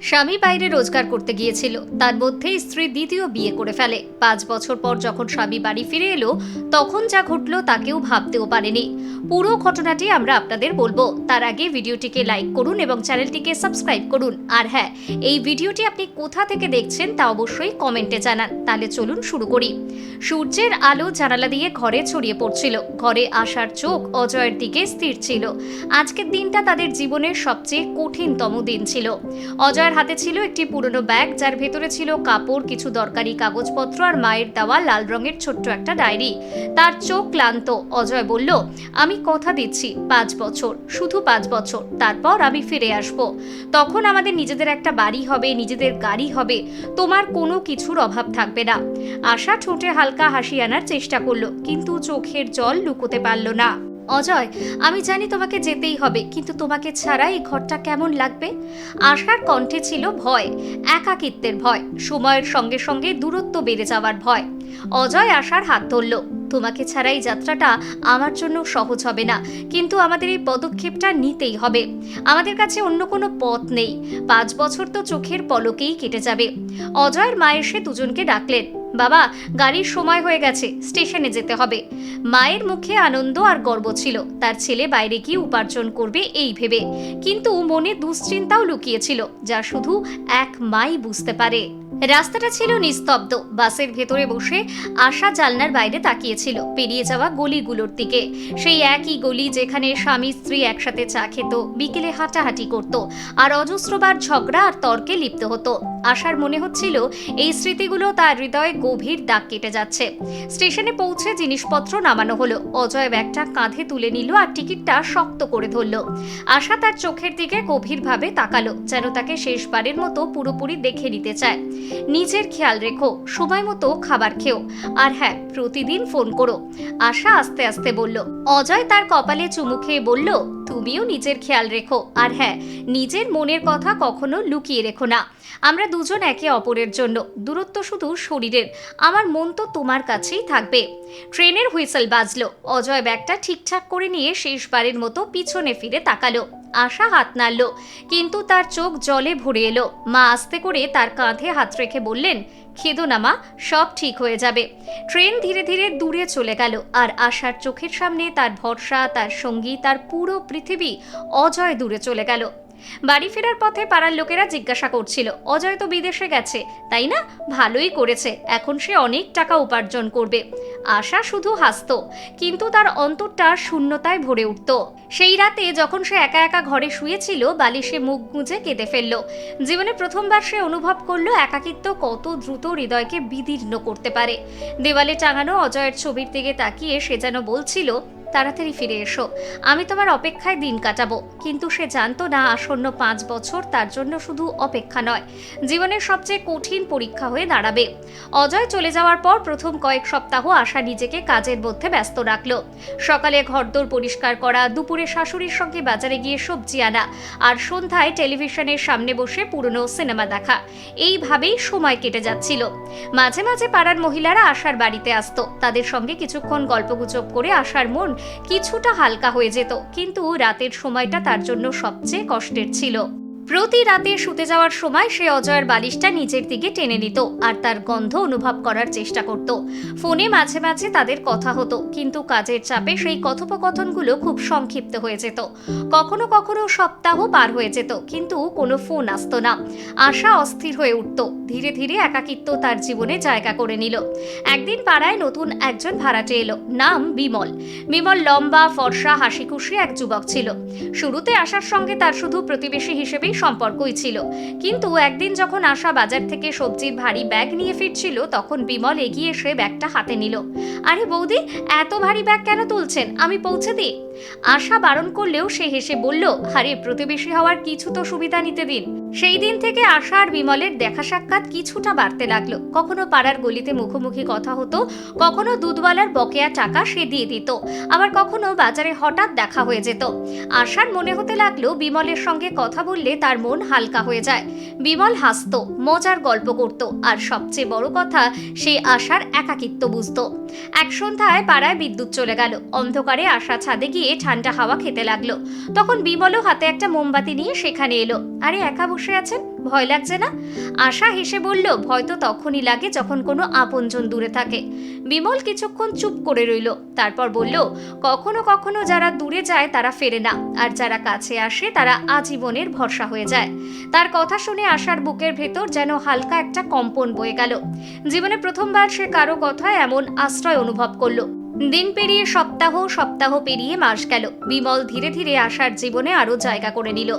স্বামী বাইরে রোজগার করতে গিয়েছিল। তার মধ্যে স্ত্রী দ্বিতীয় বিয়ে করে ফেলে। পাঁচ বছর পর যখন স্বামী বাড়ি ফিরে এলো, তখন যা ঘটলো তাকেও ভাবতেও পারেনি। পুরো ঘটনাটি আমরা আপনাদের বলব। তার আগে ভিডিওটিকে লাইক করুন এবং চ্যানেলটিকে সাবস্ক্রাইব করুন। আর হ্যাঁ এই ভিডিওটি আপনি কোথা থেকে দেখছেন তা অবশ্যই কমেন্টে জানান। তাহলে চলুন শুরু করি। সূর্যের আলো জানালা দিয়ে ঘরে ছড়িয়ে পড়ছিল। ঘরে আসার চোখ অজয়ের দিকে স্থির ছিল। আজকের দিনটা তাদের জীবনের সবচেয়ে কঠিনতম দিন ছিল। অজয়ের হাতে ছিল একটি পুরনো ব্যাগ, যার ভেতরে ছিল কাপড়, কিছু দরকারি কাগজপত্র আর মায়ের দেওয়া লাল রঙের ছোট্ট একটা ডায়েরি। তার চোখ ক্লান্ত। অজয় বলল, আমি কথা দিচ্ছি, পাঁচ বছর, শুধু পাঁচ বছর, তারপর আমি ফিরে আসব। তখন আমাদের নিজেদের একটা বাড়ি হবে, নিজেদের গাড়ি হবে, তোমার কোনো কিছুর অভাব থাকবে না। আশা ঠোঁটে হালকা হাসি আনার চেষ্টা করল, কিন্তু চোখের জল লুকোতে পারল না। অজয়, আমি জানি তোমাকে যেতেই হবে, কিন্তু তোমাকে ছাড়া এই ঘরটা কেমন লাগবে? আশার কণ্ঠে ছিল ভয়, একাকিত্বের ভয়, সময়ের সঙ্গে সঙ্গে দূরত্ব বেড়ে যাওয়ার ভয়। অজয় আশার হাত ধরল, তোমাকে ছাড়া এই যাত্রাটা আমার জন্য সহজ হবে না, কিন্তু আমাদের এই পদক্ষেপটা নিতেই হবে। আমাদের কাছে অন্য কোনো পথ নেই, পাঁচ বছর তো চোখের পলকেই কেটে যাবে। অজয়ের মা এসে দুজনকে ডাকলেন বাবা, গাড়ির সময় হয়ে গেছে, স্টেশনে যেতে হবে। মায়ের মুখে আনন্দ আর গর্ব ছিল, তার ছেলে বাইরে গিয়ে উপার্জন করবে এই ভেবে। কিন্তু মনে দুশ্চিন্তাও লুকিয়েছিল, যা শুধু এক মাই বুঝতে পারে। রাস্তাটা ছিল নিস্তব্ধ, বাসের ভেতরে বসে আশা জালনার বাইরে তাকিয়েছিল, পেরিয়ে যাওয়া গলিগুলোর দিকে। সেই একই গলি যেখানে স্বামী স্ত্রী একসাথে চা খেত, বিকেলে হাঁটাহাঁটি করত, আর অজস্রবার ঝগড়া আর তর্কে লিপ্ত হতো। আশার মনে হচ্ছিল এই স্মৃতিগুলো তার হৃদয়ে গভীর দাগ কেটে যাচ্ছে। স্টেশনে পৌঁছে জিনিসপত্র নামানো হলো। অজয় ব্যাগটা কাঁধে তুলে নিল আর টিকিটটা শক্ত করে ধরল। আশা তার চোখের দিকে গভীরভাবে তাকালো, যেন তাকে শেষবারের মতো পুরোপুরি দেখে নিতে চায়। নিজের খেয়াল রেখো, সময় মতো খাবার খেও। আর হ্যাঁ প্রতিদিন ফোন করো। আশা আস্তে আস্তে বলল, অজয় তার কপালে চুমু খেয়ে বলল তুমিও নিজের খেয়াল রেখো। আর হ্যাঁ নিজের মনের কথা কখনো লুকিয়ে রেখো না। আমরা দুজন একে অপরের জন্য। দূরত্ব শুধু শরীরের। আমার মন তো তোমার কাছেই থাকবে। ট্রেনের হুইসেল বাজলো। অজয় ব্যাগটা ঠিকঠাক করে নিয়ে শেষবারের মতো পিছনে ফিরে তাকালো। আশা হাত নাড়ল। কিন্তু তার চোখ জলে ভরে এলো। মা আস্তে করে তার কাঁধে হাত রেখে বললেন খেদো নামা। সব ঠিক হয়ে যাবে। ট্রেন ধীরে ধীরে দূরে চলে গেল, আর আশার চোখের সামনে তার ভরসা, তার সঙ্গী, তার পুরো পৃথিবী অজয় দূরে চলে গেল। বাড়ি ফেরার পথে পাড়ার লোকেরা জিজ্ঞাসা করছিল, অজয় তো বিদেশে গেছে। তাই না? ভালোই করেছে। এখন সে অনেক টাকা উপার্জন করবে। আশা শুধু হাসত, কিন্তু তার অন্তরটা শূন্যতায় ভরে উঠত। সেই রাতে যখন সে একা একা ঘরে শুয়েছিল বালিশে মুখ গুঁজে কেঁদে ফেলল। জীবনে প্রথমবার সে অনুভব করল একাকিত্ব কত দ্রুত হৃদয়কে বিদীর্ণ করতে পারে। দেওয়ালে টাঙানো অজয়ের ছবির দিকে তাকিয়ে সে যেন বলছিল তাড়াতাড়ি ফিরে এসো। আমি তোমার অপেক্ষায় দিন কাটাবো। কিন্তু সে জানতো না আসন্ন পাঁচ বছর তার জন্য শুধু অপেক্ষা নয়, জীবনের সবচেয়ে কঠিন পরীক্ষা হয়ে দাঁড়াবে। অজয় চলে যাওয়ার পর প্রথম কয়েক সপ্তাহ আশা নিজেকে কাজের মধ্যে ব্যস্ত রাখল। সকালে ঘরদোর পরিষ্কার করা, দুপুরে শাশুড়ির সঙ্গে বাজারে গিয়ে সবজি আনা, আর সন্ধ্যায় টেলিভিশনের সামনে বসে পুরনো সিনেমা দেখা, এইভাবেই সময় কেটে যাচ্ছিল। মাঝে মাঝে পাড়ার মহিলারা আশার বাড়িতে আসতো। তাদের সঙ্গে কিছুক্ষণ গল্পগুজব করে আশার মন কিছুটা হালকা হয়ে যেত কিন্তু রাতের সময়টা তার জন্য সবচেয়ে কষ্টের ছিল। প্রতি রাতে শুতে যাওয়ার সময় সে অজয়ের বালিশটা নিজের দিকে টেনে নিত আর তার গন্ধ অনুভব করার চেষ্টা করত। ফোনে মাঝে মাঝে তাদের কথা হতো, কিন্তু কাজের চাপে সেই কথোপকথনগুলো খুব সংক্ষিপ্ত হয়ে যেত। কখনো কখনো সপ্তাহ পার হয়ে যেত, কিন্তু কোনো ফোন আসতো না। আশা অস্থির হয়ে উঠত। ধীরে ধীরে একাকিত্ব তার জীবনে জায়গা করে নিল। একদিন পাড়ায় নতুন একজন ভাড়াটে এলো, নাম বিমল। বিমল লম্বা, ফর্সা, হাসিখুশি এক যুবক ছিল। শুরুতে আসার সঙ্গে তার শুধু প্রতিবেশী হিসেবেই সম্পর্কই ছিল। কিন্তু একদিন যখন আশা বাজার থেকে সবজির ভারী ব্যাগ নিয়ে ফিরছিল, তখন বিমল এগিয়ে এসে ব্যাগটা হাতে নিল। আরে বৌদি, এত ভারী ব্যাগ কেন তুলছেন? আমি পৌঁছে দিই। আশা বারণ করলেও সে হেসে বলল, আরে, প্রতিবেশী হওয়ার কিছু তো সুবিধা নিতে দিন। সেই দিন থেকে আশা আর বিমলের দেখা সাক্ষাৎ কিছুটা বাড়তে লাগল। কখনো পাড়ার গলিতে মুখোমুখি কথা হতো, কখনো দুধওয়ালার বকেয়া টাকা সে দিয়ে দিত, আবার কখনো বাজারে হঠাৎ দেখা হয়ে যেত। আশার মনে হতে লাগল, বিমলের সঙ্গে কথা বললে তার মন হালকা হয়ে যায়। বিমল হাসতো, মজার গল্প করত, আর সবচেয়ে বড় কথা, সে আশার একাকিত্ব বুঝতো। এক সন্ধ্যায় পাড়ায় বিদ্যুৎ চলে গেল। অন্ধকারে আশা ছাদে গিয়ে ঠান্ডা হাওয়া খেতে লাগল। তখন বিমলও হাতে একটা মোমবাতি নিয়ে সেখানে এলো। আরে, একা বসে আছেন? ভয় লাগছে না? আশা হেসে বলল, ভয় তো তখনই লাগে যখন কোনো আপনজন দূরে থাকে। বিমল কিছুক্ষণ চুপ করে রইল, তারপর বলল, কখনো কখনো যারা দূরে যায় তারা ফেরে না, আর যারা কাছে আসে তারা আজীবনের ভরসা হয়ে যায়। তার কথা শুনে আশার বুকের ভেতর যেন হালকা একটা কম্পন বয়ে গেল। জীবনে প্রথমবার সে কারও কথায় এমন আশ্রয় অনুভব করল। দিন পেরিয়ে সপ্তাহ সপ্তাহ পেরিয়ে মাস গেল। বিমল ধীরে ধীরে আশার জীবনে আরও জায়গা করে নিল।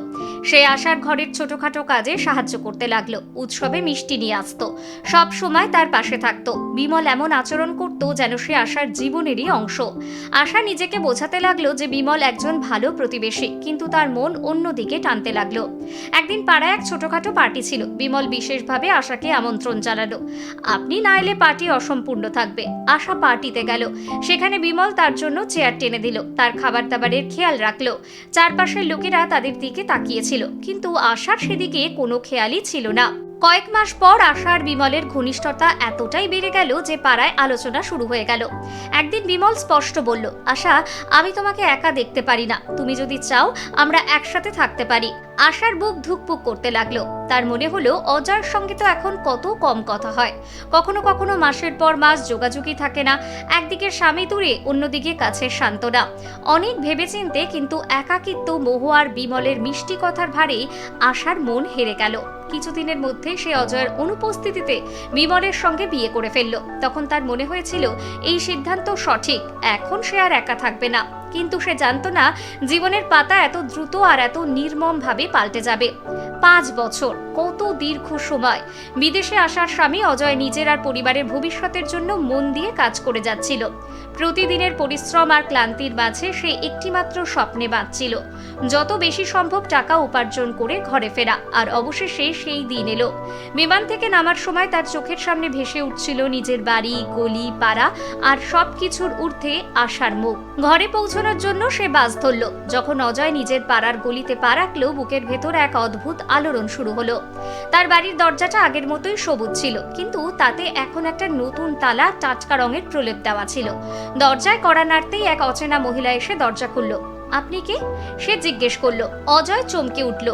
সে আশার ঘরের ছোটখাটো কাজে সাহায্য করতে লাগল। উৎসবে মিষ্টি নিয়ে আসতো। সব সময় তার পাশে থাকতো। বিমল এমন আচরণ করত যেন সে আশার জীবনেরই অংশ। আশা নিজেকে বোঝাতে লাগল যে বিমল একজন ভালো প্রতিবেশী, কিন্তু তার মন অন্যদিকে টানতে লাগল। একদিন পাড়ায় এক ছোটখাটো পার্টি ছিল। বিমল বিশেষভাবে আশাকে আমন্ত্রণ জানালো। আপনি না এলে পার্টি অসম্পূর্ণ থাকবে। আশা পার্টিতে গেল। সেখানে বিমল তার জন্য চেয়ার টেনে দিল। তার খাবার দাবারের খেয়াল রাখল। চারপাশের লোকেরা তাদের দিকে তাকিয়েছিল, কিন্তু আশার সেদিকে কোনো খেয়ালই ছিল না। কয়েক মাস পর আশা আর বিমলের ঘনিষ্ঠতা এতটাই বেড়ে গেল যে পাড়ায় আলোচনা শুরু হয়ে গেল। একদিন বিমল স্পষ্ট বলল, আশা, আমি তোমাকে একা দেখতে পারি না। তুমি যদি চাও, আমরা একসাথে থাকতে পারি। আশার বুক ধুকপুক করতে লাগল। তার মনে হলো অজার সঙ্গে তো এখন কত কম কথা হয়। কখনো কখনো মাসের পর মাস যোগাযোগই থাকে না। একদিকে স্বামী দূরে, অন্যদিকে কাছে সান্ত্বনা। অনেক ভেবেচিন্তে কিন্তু একাকিত্ব, মোহ আর বিমলের মিষ্টি কথার ভারে আশার মন হেরে গেল। কিছুদিনের মধ্যে সে অজয়ের অনুপস্থিতিতে বিমলের সঙ্গে বিয়ে করে ফেলল। তখন তার মনে হয়েছিল, এই সিদ্ধান্ত সঠিক। এখন সে আর একা থাকবে না। কিন্তু সে জানতো না জীবনের পাতা এত দ্রুত আর এত নির্মমভাবে পাল্টে যাবে। পাঁচ বছর, কত দীর্ঘ সময়। বিদেশে আসার স্বামী অজয় নিজের আর পরিবারের ভবিষ্যতের জন্য মন দিয়ে কাজ করে যাচ্ছিল। প্রতিদিনের পরিশ্রম আর ক্লান্তির মাঝে সে একটিমাত্র স্বপ্নে বাঁচছিল। যত বেশি সম্ভব টাকা উপার্জন করে ঘরে ফেরা, আর অবশেষে সেই দিন এলো। বিমান থেকে নামার সময় তার চোখের সামনে ভেসে উঠছিল নিজের বাড়ি, গলি, পাড়া, আর সব কিছুর ঊর্ধ্বে আশার মুখ। ঘরে পৌঁছানোর জন্য সে বাস ধরল। যখন অজয় নিজের পাড়ার গলিতে পা রাখল, বুকের ভেতর এক অদ্ভুত আলোড়ন শুরু হলো। তার বাড়ির দরজাটা আগের মতোই সবুজ ছিল, কিন্তু তাতে এখন একটা নতুন তালা টাটকা রঙের প্রলেপ দেওয়া ছিল। দরজায় কড়া নাড়তেই এক অচেনা মহিলা এসে দরজা খুলল। আপনি কে? সে জিজ্ঞেস করল। অজয় চমকে উঠল।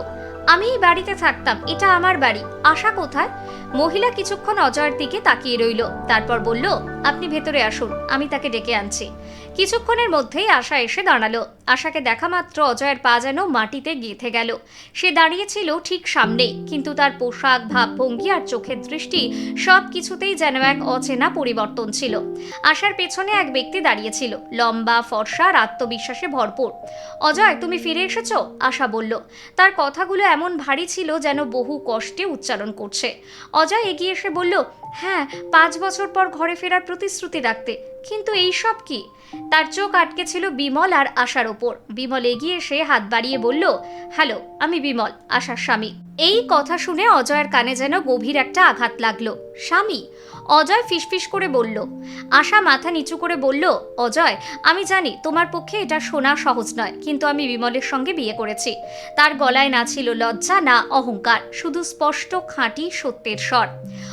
আমি এই বাড়িতে থাকতাম, এটা আমার বাড়ি। আশা কোথায়? মহিলা কিছুক্ষণ অজয়ের দিকে তাকিয়ে রইল। তারপর বলল, আপনি ভেতরে আসুন, আমি তাকে ডেকে আনছি। কিছুক্ষণের মধ্যেই আশা এসে দাঁড়াল। আশাকে দেখা মাত্র অজয়ের পা যেন মাটিতে গেঁথে গেল। সে দাঁড়িয়েছিল ঠিক সামনে, কিন্তু তার পোশাক, ভাবভঙ্গি আর চোখের দৃষ্টি সব কিছুতেই যেন এক অচেনা পরিবর্তন ছিল। আশার পেছনে এক ব্যক্তি দাঁড়িয়েছিল। লম্বা, ফর্সা আর আত্মবিশ্বাসে ভরপুর। অজয়, তুমি ফিরে এসেছ? আশা বলল। তার কথাগুলো এমন ভারী ছিল যেন বহু কষ্টে উচ্চারণ করছে। অজয় এগিয়ে এসে বলল হ্যাঁ পাঁচ বছর পর ঘরে ফেরার প্রতিশ্রুতি রাখতে। কিন্তু এই সব কি? তার চোখ আটকে ছিল বিমল আর আশার ওপর। বিমল এগিয়ে এসে হাত বাড়িয়ে বলল, হ্যালো, আমি বিমল, আশার স্বামী। এই কথা শুনে অজয়ের কানে যেন গভীর একটা আঘাত লাগল। স্বামী? অজয় ফিসফিস করে বলল। আশা মাথা নিচু করে বলল, অজয়, আমি জানি তোমার পক্ষে এটা শোনা সহজ নয়, কিন্তু আমি বিমলের সঙ্গে বিয়ে করেছি। তার গলায় না ছিল লজ্জা, না অহংকার, শুধু স্পষ্ট, খাঁটি, সত্যের স্বর।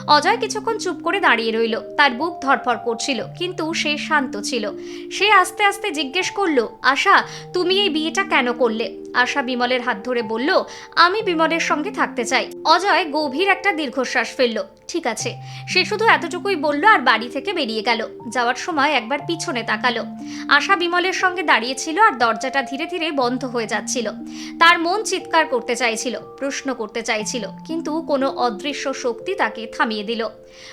অজয় কিছুক্ষণ চুপ করে দাঁড়িয়ে রইল। তার বুক ধরফর করছিল, কিন্তু সে শান্ত ছিল। সে আস্তে আস্তে জিজ্ঞেস করল আশা তুমি এই বিয়েটা কেন করলে? আশা বিমলের হাত ধরে বলল, আমি বিমলের সঙ্গে থাকতে চাই। অজয় গভীর একটা দীর্ঘশ্বাস ফেলল। ঠিক আছে। সে শুধু এতটুকুই বলল আর বাড়ি থেকে বেরিয়ে গেল। যাওয়ার সময় একবার পিছনে তাকালো। আশা বিমলের সঙ্গে দাঁড়িয়েছিল আর দরজাটা ধীরে ধীরে বন্ধ হয়ে যাচ্ছিল। তার মন চিৎকার করতে চাইছিল, প্রশ্ন করতে চাইছিল, কিন্তু কোনো অদৃশ্য শক্তি তাকে থামিয়ে দিল।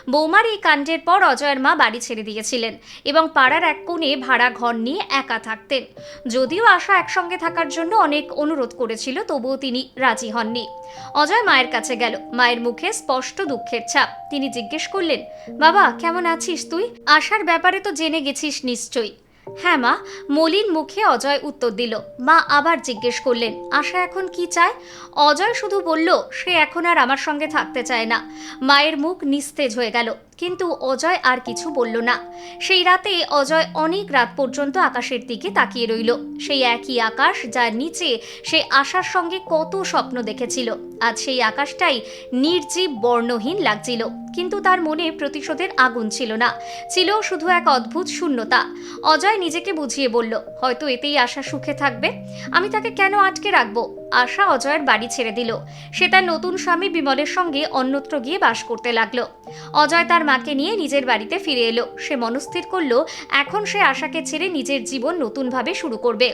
বৌমার এই কাণ্ডের পর অজয়ের মা বাড়ি ছেড়ে দিয়েছিলেন এবং পাড়ার এক কোণে ভাড়া ঘর নিয়ে একা থাকতেন। যদিও আশা একসঙ্গে থাকার জন্য অনেক অনুরোধ করেছিল, তবুও তিনি রাজি হননি। অজয় মায়ের কাছে গেল। মায়ের মুখে স্পষ্ট দুঃখের ছাপ। তিনি জিজ্ঞেস করলেন, বাবা, কেমন আছিস তুই? আসার ব্যাপারে তো জেনে গেছিস নিশ্চয়ই। হ্যাঁ মা, মলিন মুখে অজয় উত্তর দিল, মা আবার জিজ্ঞেস করলেন, আশা এখন কি চায়? অজয় শুধু বলল, সে এখন আর আমার সঙ্গে থাকতে চায় না। মায়ের মুখ নিস্তেজ হয়ে গেল, কিন্তু অজয় আর কিছু বলল না। সেই রাতে অজয় অনেক রাত পর্যন্ত আকাশের দিকে তাকিয়ে রইল। সেই একই আকাশ যার নিচে সে আশার সঙ্গে কত স্বপ্ন দেখেছিল আজ সেই আকাশটাই নির্জীব বর্ণহীন লাগছিল। কিন্তু তার মনে প্রতিশোধের আগুন ছিল না। ছিল শুধু এক অদ্ভুত শূন্যতা। অজয় নিজেকে বুঝিয়ে বলল, হয়তো এতেই আশা সুখে থাকবে। আমি তাকে কেন আটকে রাখব? আশা অজয়ের বাড়ি ছেড়ে দিল। সে তার নতুন স্বামী বিমলের সঙ্গে অন্যত্র গিয়ে বাস করতে লাগল। অজয় তার মাকে নিয়ে নিজের বাড়িতে ফিরে এলো। সে মনস্থির করল, এখন সে আশাকে ছেড়ে নিজের জীবন নতুনভাবে শুরু করবে।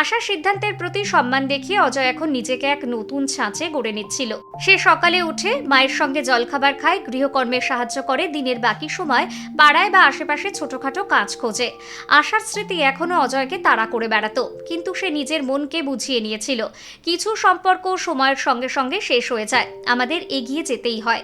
আশার সিদ্ধান্তের প্রতি সম্মান দেখিয়ে অজয় এখন নিজেকে এক নতুন ছাঁচে গড়ে নিচ্ছিল। সে সকালে উঠে মায়ের সঙ্গে জলখাবার খায় গৃহকর্মে সাহায্য করে, দিনের বাকি সময় পাড়ায় বা আশেপাশে ছোটখাটো কাজ খোঁজে। আশার স্মৃতি এখনও অজয়কে তাড়া করে বেড়াতো, কিন্তু সে নিজের মনকে বুঝিয়ে নিয়েছিল। কিছু সম্পর্ক সময়ের সঙ্গে সঙ্গে শেষ হয়ে যায়, আমাদের এগিয়ে যেতেই হয়।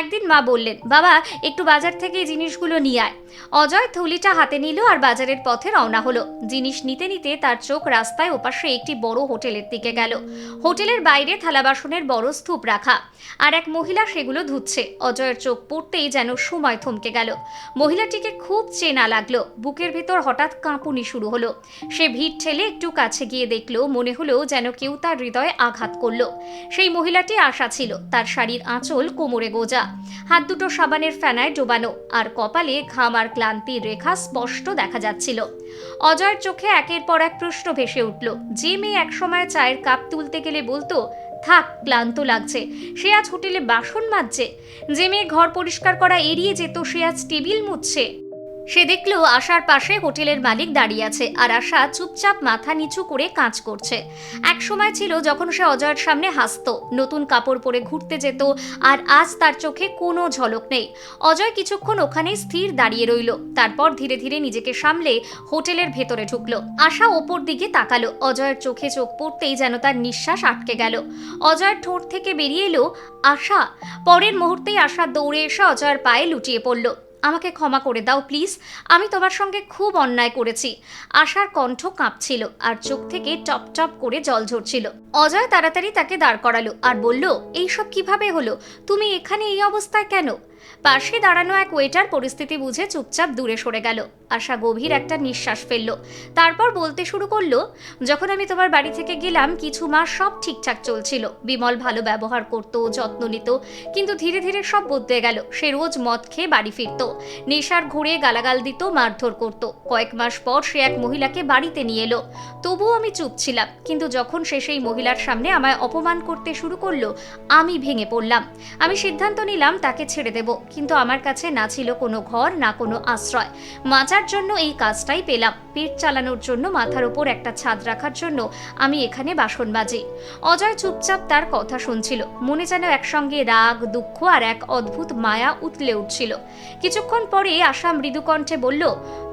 একদিন মা বললেন, বাবা, একটু বাজার থেকে এই জিনিসগুলো নিয়ে আয়। অজয় থলিটা হাতে নিল আর বাজারের পথে রওনা হলো। জিনিস নিতে নিতে তার চোখ রাস্তায় ওপাশে একটি বড় হোটেলের দিকে গেল। হোটেলের বাইরে থালা বাসনের বড় স্তূপ রাখা, আর এক মহিলা সেগুলো ধুচ্ছে। অজয়ের চোখ পড়তেই যেন সময় থমকে গেল। মহিলাটিকে খুব চেনা লাগল। বুকের ভেতর হঠাৎ কাঁপুনি শুরু হলো। সে ভিড় ঠেলে একটু কাছে গিয়ে দেখল, মনে হলো যেন কেউ তার হৃদয়ে আঘাত করল। সেই মহিলাটি আশা ছিল, তার শাড়ির আঁচল কোমরে গোজা। হাত দুটো সাবানের ফেনায় ডোবানো, আর কপালে ঘাম আর ক্লান্তির রেখা স্পষ্ট দেখা যাচ্ছিল। অজয়ের চোখে একের পর এক প্রশ্ন ভেসে উঠল, যে মেয়ে একসময় চায়ের কাপ তুলতে গেলে বলতো থাক, ক্লান্ত লাগছে। সে আজ হোটেলে বাসন মাজছে। যে মেয়ে ঘর পরিষ্কার করা এড়িয়ে যেত, সে আজ টেবিল মুছছে। সে দেখল আশার পাশে হোটেলের মালিক দাঁড়িয়ে আছে আর আশা চুপচাপ মাথা নিচু করে কাজ করছে। এক সময় ছিল যখন সে অজয়ের সামনে হাসতো, নতুন কাপড় পরে ঘুরতে যেত আর আজ তার চোখে কোনো ঝলক নেই। অজয় কিছুক্ষণ ওখানেই স্থির দাঁড়িয়ে রইল, তারপর ধীরে ধীরে নিজেকে সামলে হোটেলের ভেতরে ঢুকলো। আশা ওপর দিকে তাকালো, অজয়ের চোখে চোখ পড়তেই যেন তার নিঃশ্বাস আটকে গেল। অজয়ের ঠোঁট থেকে বেরিয়ে এলো, আশা। পরের মুহূর্তেই আশা দৌড়ে এসে অজয়ের পায়ে লুটিয়ে পড়ল। আমাকে ক্ষমা করে দাও, প্লিজ। আমি তোমার সঙ্গে খুব অন্যায় করেছি। আশার কণ্ঠ কাঁপছিল আর চোখ থেকে টপ টপ করে জল ঝরছিল। অজয় তাড়াতাড়ি তাকে দাঁড় করালো আর বলল, এইসব কীভাবে হলো? তুমি এখানে এই অবস্থায় কেন? পাশে দাঁড়ানো এক ওয়েটার পরিস্থিতি বুঝে চুপচাপ দূরে সরে গেল। আশা গভীর একটা নিঃশ্বাস ফেলল। তারপর বলতে শুরু করল, যখন আমি তোমার বাড়ি থেকে গেলাম, কিছু মাস সব ঠিকঠাক চলছিল। বিমল ভালো ব্যবহার করতো, যত্ন নিত, কিন্তু ধীরে ধীরে সব বদলে গেল। সে রোজ মদ খেয়ে বাড়ি ফিরতো, নেশার ঘুরে গালাগাল দিত, মারধর করত। কয়েক মাস পর সে এক মহিলাকে বাড়িতে নিয়ে এলো। তবুও আমি চুপ ছিলাম, কিন্তু যখন সে সেই মহিলার সামনে আমায় অপমান করতে শুরু করল, আমি ভেঙে পড়লাম। আমি সিদ্ধান্ত নিলাম, তাকে ছেড়ে দেব। কিন্তু আমার কাছে না ছিল কোনো ঘর, না কোনো আশ্রয়। মাচার জন্য এই কাজটাই পেলাম। পেট চালানোর জন্য, মাথার ওপর একটা ছাদ রাখার জন্য আমি এখানে বাসন বাজি অজয় চুপচাপ তার কথা শুনছিল। মনে যেন একসঙ্গে রাগ, দুঃখ আর এক অদ্ভুত মায়া উতলে উঠছিল। কিছুক্ষণ পরে আশা মৃদুকণ্ঠে বলল,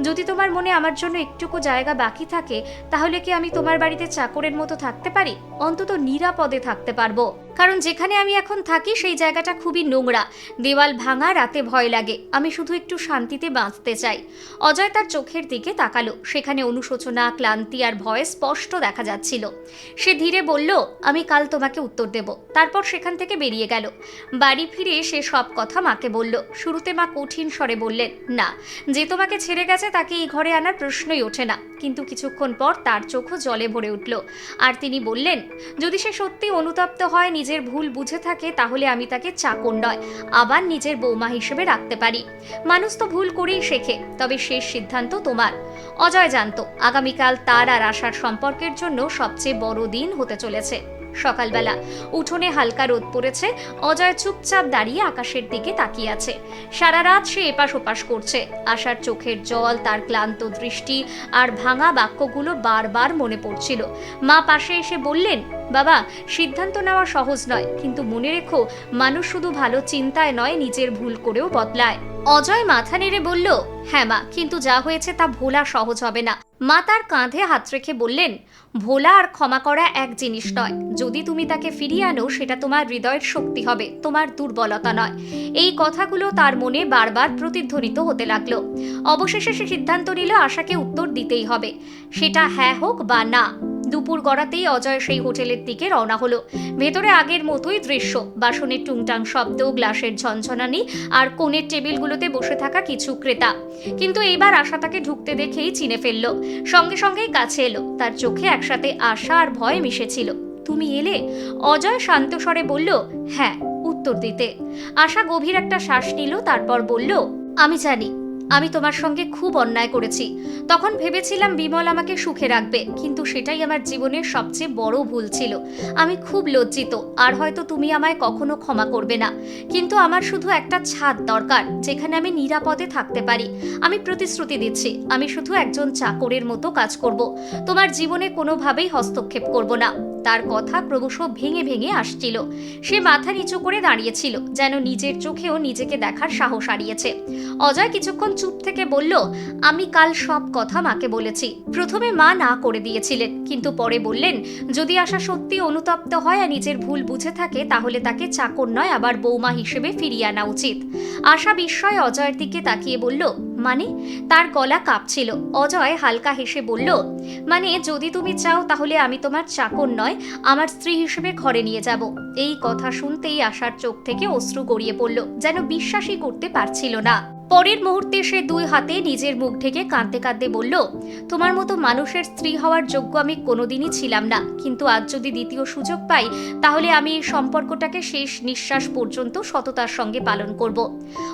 যদি তোমার মনে আমার জন্য একটুকু জায়গা বাকি থাকে, তাহলে কি আমি তোমার বাড়িতে চাকরের মতো থাকতে পারি? অন্তত নিরাপদে থাকতে পারব। কারণ যেখানে আমি এখন থাকি, সেই জায়গাটা খুবই নোংরা। দেওয়াল ভাঙা রাতে ভয় লাগে। আমি শুধু একটু শান্তিতে বাঁচতে চাই। অজয় তার চোখের দিকে তাকালো। সেখানে অনুশোচনা, ক্লান্তি আর ভয় স্পষ্ট দেখা যাচ্ছিল। সে ধীরে বলল, আমি কাল তোমাকে উত্তর দেব। তারপর সেখান থেকে বেরিয়ে গেল। বাড়ি ফিরে সে সব কথা মাকে বলল। শুরুতে মা কঠিন স্বরে বললেন, না, যে তোমাকে ছেড়ে গেছে তাকে এই ঘরে আনার প্রশ্নই ওঠে না। কিন্তু কিছুক্ষণ পর তার চোখও জলে ভরে উঠল। আর তিনি বললেন, যদি সে সত্যি অনুতপ্ত হয়, নিজের ভুল বুঝে থাকে, তাহলে আমি তাকে চাকর নয়, আবার নিজের বৌমা হিসেবে রাখতে পারি। মানুষ তো ভুল করেই শেখে, তবে শেষ সিদ্ধান্ত তোমার। অজয় জানত, আগামীকাল তার আর আশার সম্পর্কের জন্য সবচেয়ে বড় দিন হতে চলেছে। সকালবেলা। উঠোনে হালকা রোদ পড়েছে, অজয় চুপচাপ দাঁড়িয়ে আকাশের দিকে তাকিয়ে আছে। সারা রাত সে এপাশ ওপাশ করছে। আশার চোখের জল, তার ক্লান্ত দৃষ্টি আর ভাঙা বাক্যগুলো বারবার মনে পড়ছিল। মা পাশে এসে বললেন, বাবা, সিদ্ধান্ত নেওয়া সহজ নয়, কিন্তু মনে রেখো, মানুষ শুধু ভালো চিন্তায় নয়, নিজের ভুল করেও বদলায়। অজয় মাথা নেড়ে বলল হ্যাঁ মা, কিন্তু যা হয়েছে তা ভোলা সহজ হবে না। মা তার কাঁধে হাত রেখে বললেন, ভোলা আর ক্ষমা করা এক জিনিস নয়। যদি তুমি তাকে ফিরিয়ে আনো, সেটা তোমার হৃদয়ের শক্তি হবে, তোমার দুর্বলতা নয়। এই কথাগুলো তার মনে বারবার প্রতিধ্বনিত হতে লাগল। অবশেষে সে সিদ্ধান্ত নিল, আশাকে উত্তর দিতেই হবে। সেটা হ্যাঁ হোক বা না। দুপুর গড়াতেই অজয় সেই হোটেলের দিকে রওনা হলো। ভেতরে আগের মতোই দৃশ্য, বাসনের টুংটাং শব্দ, গ্লাসের ঝনঝনানি আর কোণের টেবিলগুলোতে বসে থাকা কিছু ক্রেতা। কিন্তু এইবার আশা তাকে ঢুকতে দেখেই চিনে ফেলল। সঙ্গে সঙ্গেই কাছে এলো, তার চোখে একসাথে আশা আর ভয় মিশেছিল। তুমি এলে? অজয় শান্ত স্বরে বলল হ্যাঁ উত্তর দিতে। আশা গভীর একটা শ্বাস নিল, তারপর বলল, আমি জানি। আমি তোমার সঙ্গে খুব অন্যায় করেছি। তখন ভেবেছিলাম বিমল আমাকে সুখে রাখবে, কিন্তু সেটাই আমার জীবনের সবচেয়ে বড় ভুল ছিল। আমি খুব লজ্জিত, আর হয়তো তুমি আমায় কখনো ক্ষমা করবে না। কিন্তু আমার শুধু একটা ছাদ দরকার, যেখানে আমি নিরাপদে থাকতে পারি। আমি প্রতিশ্রুতি দিচ্ছি, আমি শুধু একজন চাকরের মতো কাজ করব। তোমার জীবনে কোনোভাবেই হস্তক্ষেপ করব না। তার কথা ক্রমশ ভেঙে ভেঙে আসছিল। সে মাথা নিচু করে দাঁড়িয়েছিল, যেন নিজের চোখেও নিজেকে দেখার সাহস হারিয়েছে। অজয় কিছুক্ষণ চুপ থেকে বলল, আমি কাল সব কথা মাকে বলেছি। প্রথমে মা না করে দিয়েছিলেন, কিন্তু পরে বললেন, যদি আশা সত্যি অনুতপ্ত হয় আর নিজের ভুল বুঝে থাকে, তাহলে তাকে চাকর নয়, আবার বৌমা হিসেবে ফিরিয়ে আনা উচিত। আশা বিস্ময় অজয়ের দিকে তাকিয়ে বলল মানে? তার গলা কাঁপছিল। অজয় হালকা হেসে বলল মানে যদি তুমি চাও তাহলে আমি তোমার চাকর নয়, আমার স্ত্রী হিসেবে ঘরে নিয়ে যাব। এই কথা শুনতেই আশার চোখ থেকে অশ্রু গড়িয়ে পড়ল, যেন বিশ্বাসই করতে পারছিল না। পরের মুহূর্তে সে দুই হাতে নিজের মুখ ঢেকে কাঁদতে কাঁদতে বলল, তোমার মতো মানুষের স্ত্রী হওয়ার যোগ্য আমি কোনোদিনই ছিলাম না। কিন্তু আজ যদি দ্বিতীয় সুযোগ পাই, তাহলে আমি এই সম্পর্কটাকে শেষ নিঃশ্বাস পর্যন্ত সততার সঙ্গে পালন করব।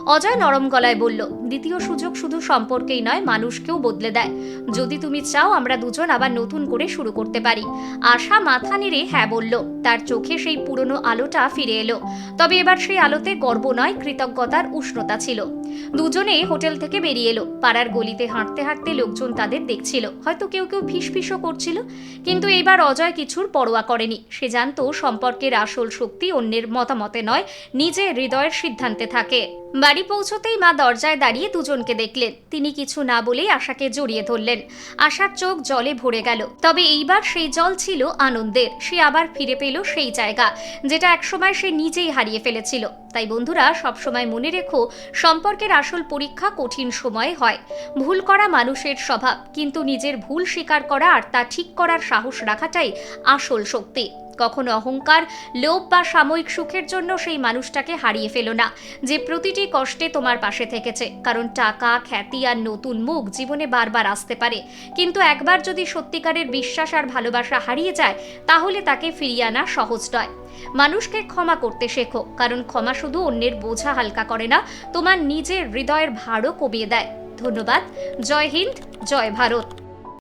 অজয় নরম গলায় বলল, দ্বিতীয় সুযোগ শুধু সম্পর্কেই নয়, মানুষকেও বদলে দেয়। যদি তুমি চাও, আমরা দুজন আবার নতুন করে শুরু করতে পারি। আশা মাথা নেড়ে হ্যাঁ বলল। তার চোখে সেই পুরনো আলোটা ফিরে এলো। তবে এবার সেই আলোতে গর্ব নয়, কৃতজ্ঞতার উষ্ণতা ছিল। দুজনে হোটেল থেকে বেরিয়ে এলো। পাড়ার গলিতে হাঁটতে হাঁটতে লোকজন তাদের দেখছিল। হয়তো কেউ কেউ ফিসফিসও করছিল, কিন্তু এইবার অজয় কিছুর পরোয়া করেনি। সে জানতো সম্পর্কের আসল শক্তি অন্যের মতামতে নয়, নিজের হৃদয়ের সিদ্ধান্তে থাকে। বাড়ি পৌঁছতেই মা দরজায় দাঁড়িয়ে দুজনকে দেখলেন। তিনি কিছু না বলেই আশাকে জড়িয়ে ধরলেন। আশার চোখ জলে ভরে গেল। তবে এইবার সেই জল ছিল আনন্দের। সে আবার ফিরে পেল সেই জায়গা, যেটা একসময় সে নিজেই হারিয়ে ফেলেছিল। তাই বন্ধুরা, সবসময় মনে রেখো, সম্পর্কের আসল পরীক্ষা কঠিন সময়ে হয়। ভুল করা মানুষের স্বভাব, কিন্তু নিজের ভুল স্বীকার করা আর তা ঠিক করার সাহস রাখাটাই আসল শক্তি। কখনো অহংকার, লোভ বা সাময়িক সুখের জন্য সেই মানুষটাকে হারিয়ে ফেলো না, যে প্রতিটি কষ্টে তোমার পাশে থেকেছে। কারণ টাকা, খ্যাতি আর নতুন মুখ জীবনে বারবার আসতে পারে। কিন্তু একবার যদি সত্যিকারের বিশ্বাস আর ভালোবাসা হারিয়ে যায়, তাহলে তাকে ফিরিয়ে আনা সহজ নয়। মানুষকে ক্ষমা করতে শেখো, কারণ ক্ষমা শুধু অন্যের বোঝা হালকা করে না, তোমার নিজের হৃদয়ের ভারও কমিয়ে দেয়। ধন্যবাদ। জয় হিন্দ, জয় ভারত।